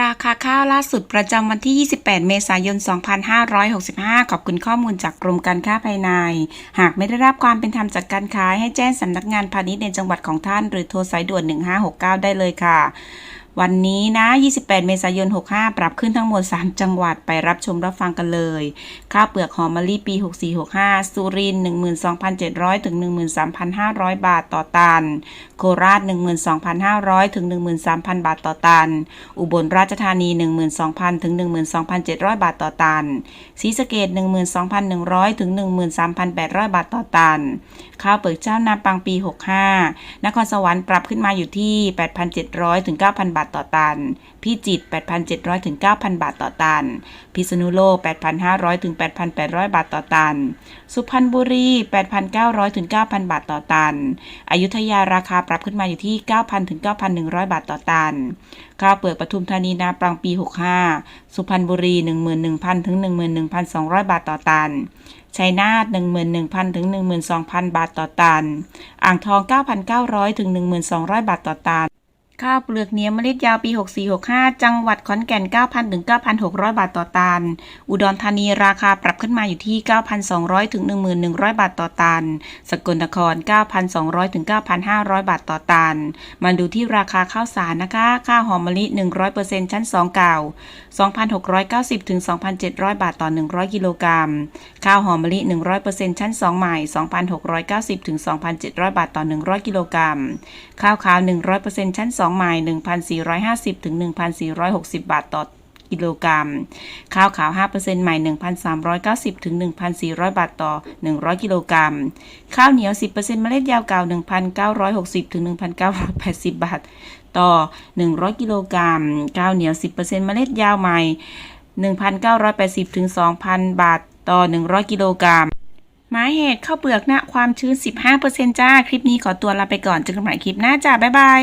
ราคาข้าวล่าสุดประจำวันที่ 28 เมษายน 2565 ขอบคุณข้อมูลจากกรมการค้าภายใน หากไม่ได้รับความเป็นธรรมจากการขายให้แจ้งสำนักงานพาณิชย์ในจังหวัดของท่าน หรือโทรสายด่วน 1569 ได้เลยค่ะ วันนี้นะ 28 เมษายน 65 ปรับขึ้นทั้งหมด 3 จังหวัดไปรับชมรับฟังกันเลย ข้าวเปลือกหอมมะลิปี 6465 สุรินทร์12,700 ถึง 13,500 บาทต่อตัน โคราช 12,500 ถึง 13,000 บาทต่อตัน อุบลราชธานี 12,000 ถึง 12,700 บาทต่อตัน ศรีสะเกด12,100 ถึง 13,800 บาทต่อตัน ข้าวเปลือกเจ้านาปังปี 65 นครสวรรค์ปรับขึ้นมาอยู่ที่ 8,700 ถึง 9,000 บาทต่อตัน พิจิตร 8,700 ถึง 9,000 บาทต่อตัน พิษณุโลก 8,500 ถึง 8,800 บาทต่อตัน สุพรรณบุรี 8,900 ถึง 9,000 บาทต่อตัน อยุธยาราคาปรับขึ้นมาอยู่ที่ 9,000 ถึง 9,100 บาทต่อตัน ข้าวเปลือกปทุมธานีนาปรังปี 65 สุพรรณบุรี 11,000 ถึง 11,200 บาทต่อตันชัยนาท11,000 ถึง 12,000 บาทต่อตัน อ่างทอง 9,900 ถึง 1,200 บาทต่อตัน ข้าวเปลือกเนียมเมล็ดยาวปี 6465 จังหวัดขอนแก่น 9,000 ถึง 9,600 บาทต่อตัน อุดรธานีราคาปรับขึ้นมาอยู่ที่ 9,200 ถึง 1,100 บาทต่อตัน สกลนคร 9,200 ถึง 9,500 บาทต่อตัน มาดูที่ราคาข้าวสารนะคะ ข้าวหอมมะลิ 100%ชั้น 2 เก่า 2,690 ถึง 2,700 บาทต่อ 100 กิโลกรัม ข้าวหอมมะลิ 100%ชั้น 2 ใหม่ 2,690 ถึง 2,700 บาทต่อ 100 กิโลกรัม ข้าวขาว 100%ชั้น 2ใหม่1,450 ถึง 1,460 บาทต่อกิโลกรัม ข้าวขาว 5%ใหม่ 1,390 ถึง 1,400 บาทต่อ 100 กิโลกรัม ข้าวเหนียว 10%เมล็ดยาวเก่า 1,960 ถึง 1,980 บาท ต่อ 100 กิโลกรัม ข้าวเหนียว 10%เมล็ดยาวใหม่ 1,980 ถึง 2,000 บาท ต่อ 100 กิโลกรัมหมายเหตุข้าวเปลือกณความชื้น 15%จ้า คลิปนี้ขอตัวลาไปก่อนเจอกันใหม่คลิปหน้าจ้า บ๊ายบาย